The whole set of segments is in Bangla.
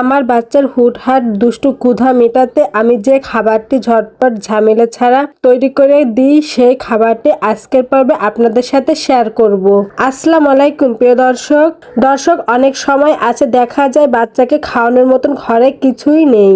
আমার বাচ্চার হুটহাট দুষ্টু ক্ষুধা মেটাতে আমি যে খাবারটি ঝটপট ঝামেলা ছাড়া তৈরি করে দিই, সেই খাবারটি আজকের পর্বে আপনাদের সাথে শেয়ার করব। আসসালামু আলাইকুম, প্রিয় দর্শক। দর্শক, অনেক সময় আছে দেখা যায় বাচ্চাকে খাওয়ানোর মতন ঘরে কিছুই নেই।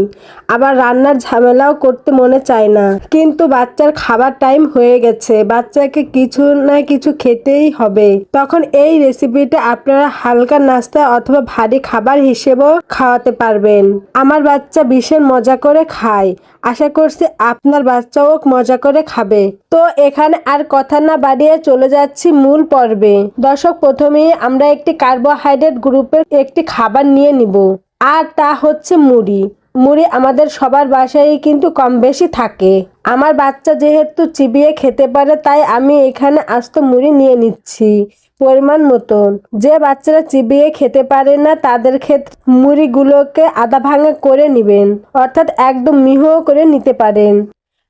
আবার রান্নার ঝামেলাও করতে মনে চায় না। কিন্তু বাচ্চার খাবার টাইম হয়ে গেছে। বাচ্চাকে কিছু না কিছু খেতেই হবে। তখন এই রেসিপিটা আপনারা হালকা নাস্তা অথবা ভারী খাবার হিসেবেও খাওয়াতে পারবেন। আমার বাচ্চা ভীষণ মজা করে খায়। আশা করছি আপনার বাচ্চাও মজা করে খাবে। তো এখানে আর কথা না বাড়িয়ে চলে যাচ্ছি মূল পর্বে। দর্শক প্রথমেই আমরা একটি কার্বোহাইড্রেট গ্রুপের একটি খাবার নিয়ে নিব। আর তা হচ্ছে মুড়ি। মুড়ি আমাদের সবার বাসায় কিন্তু কম বেশি থাকে। আমার বাচ্চা যেহেতু চিবিয়ে খেতে পারে, তাই আমি এখানে আস্ত মুড়ি নিয়ে নিচ্ছি। পরিমাণ মতন। যে বাচ্চারা চিবিয়ে খেতে পারে না, তাদের ক্ষেত্রে মুড়িগুলোকে আধা ভাঙা করে নেবেন, অর্থাৎ একদম মিহ করে নিতে পারেন।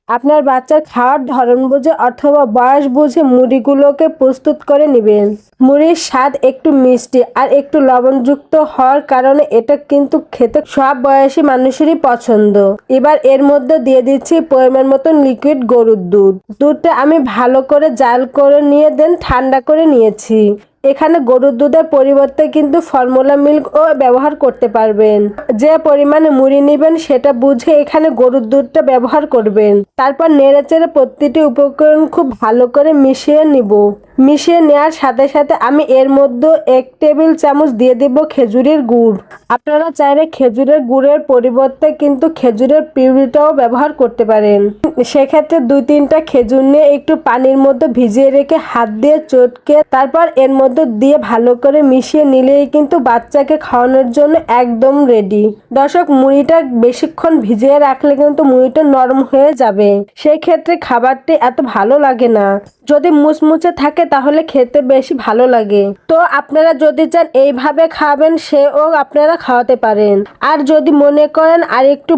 আপনার বাচ্চার খাওয়ার ধরন বুঝে অথবা বয়স বুঝে মুড়িগুলোকে প্রস্তুত করে নেবেন। মুড়ির স্বাদ একটু মিষ্টি আর একটু লবণযুক্ত হওয়ার কারণে এটা কিন্তু খেতে সব বয়সী মানুষেরই পছন্দ। এবার এর মধ্যে দিয়ে দিচ্ছি পরিমাণ মতন লিকুইড গরুর দুধ। দুধটা আমি ভালো করে জাল করে নিয়ে দেন, ঠান্ডা করে নিয়েছি। এখানে গরুর দুধের পরিবর্তে কিন্তু ফর্মুলা মিল্কও ব্যবহার করতে পারবেন। যে পরিমাণে মুড়ি নেবেন সেটা বুঝে এখানে গরুর দুধটা ব্যবহার করবেন। তারপর নেড়েচেড়ে প্রতিটি উপকরণ খুব ভালো করে মিশিয়ে নিব। মিশিয়ে নেওয়ার সাথে সাথে আমি এর মধ্যে এক টেবিল চামচ দিয়ে দিব খেজুরের গুড়। আপনারা চাইলে খেজুরের গুড়ের পরিবর্তে কিন্তু খেজুরের পিউরিটাও ব্যবহার করতে পারেন। সেক্ষেত্রে দুই তিনটা খেজুর নিয়ে একটু পানির মধ্যে ভিজিয়ে রেখে হাত দিয়ে চটকে তারপর এর মধ্যে দিয়ে ভালো করে মিশিয়ে নিলেই কিন্তু বাচ্চাকে খাওয়ানোর জন্য একদম রেডি দর্শক, মুড়িটা বেশিক্ষণ ভিজিয়ে রাখলে কিন্তু মুড়িটা নরম হয়ে যাবে। সেই ক্ষেত্রে খাবারটি এত ভালো লাগে না। যদি মুচমুচে থাকে তাহলে খেতে বেশি ভালো লাগে। তো আপনারা যদি চান এইভাবে খাবেন, সেও আপনারা খাওয়াতে পারেন। আর যদি মনে করেন আরেকটু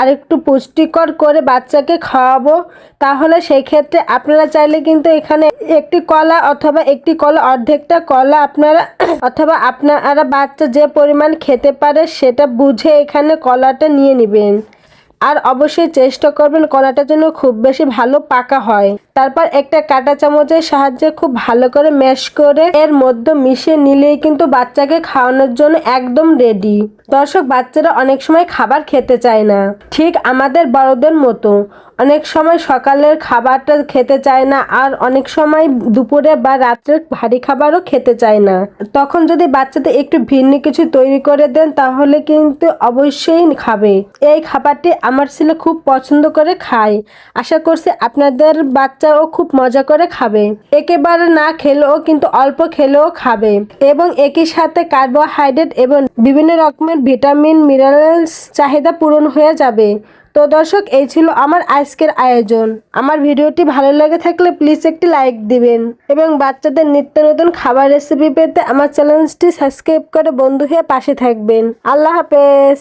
আরেকটু পুষ্টিকর করে বাচ্চাকে খাওয়াবো, তাহলে সেই ক্ষেত্রে আপনারা চাইলে কিন্তু এখানে একটি কলা অথবা একটি কলা, অর্ধেকটা কলা আপনারা, অথবা আপনারা বাচ্চা যে পরিমাণ খেতে পারে সেটা বুঝে এখানে কলাটা নিয়ে নেবেন। আর অবশ্যই চেষ্টা করবেন কলাটা যেন খুব বেশি ভালো পাকা হয়। তারপর একটা কাটা চামচের সাহায্যে খুব ভালো করে ম্যাশ করে এর মধ্যে মিশিয়ে নিলেই কিন্তু বাচ্চাকে খাওয়ানোর জন্য একদম রেডি দর্শক, বাচ্চারা অনেক সময় খাবার খেতে চায় না। ঠিক আমাদের বড়দের মতো। অনেক সময় সকালের খাবারটা খেতে চায় না, আর অনেক সময় দুপুরে বা রাত্রে ভারী খাবারও খেতে চায় না। তখন যদি বাচ্চাদের একটু ভিন্ন কিছু তৈরি করে দেন, তাহলে কিন্তু অবশ্যই খাবে। এই খাবারটি আমার ছেলে খুব পছন্দ করে খায়। আশা করছি আপনাদের বাচ্চাও খুব মজা করে খাবে। একেবারে না খেলেও কিন্তু অল্প খেলেও খাবে। এবং একই সাথে কার্বোহাইড্রেট এবং বিভিন্ন রকমের ভিটামিন, মিনারেলস চাহিদা পূরণ হয়ে যাবে। তো দর্শক, এই ছিল আমার আজকের আয়োজন। আমার ভিডিওটি ভালো লেগে থাকলে প্লিজ একটি লাইক দিবেন এবং বাচ্চাদের নিত্য নতুন খাবার রেসিপি পেতে আমার চ্যানেলটি সাবস্ক্রাইব করে বন্ধু হয়ে পাশে থাকবেন। আল্লাহ হাফেজ।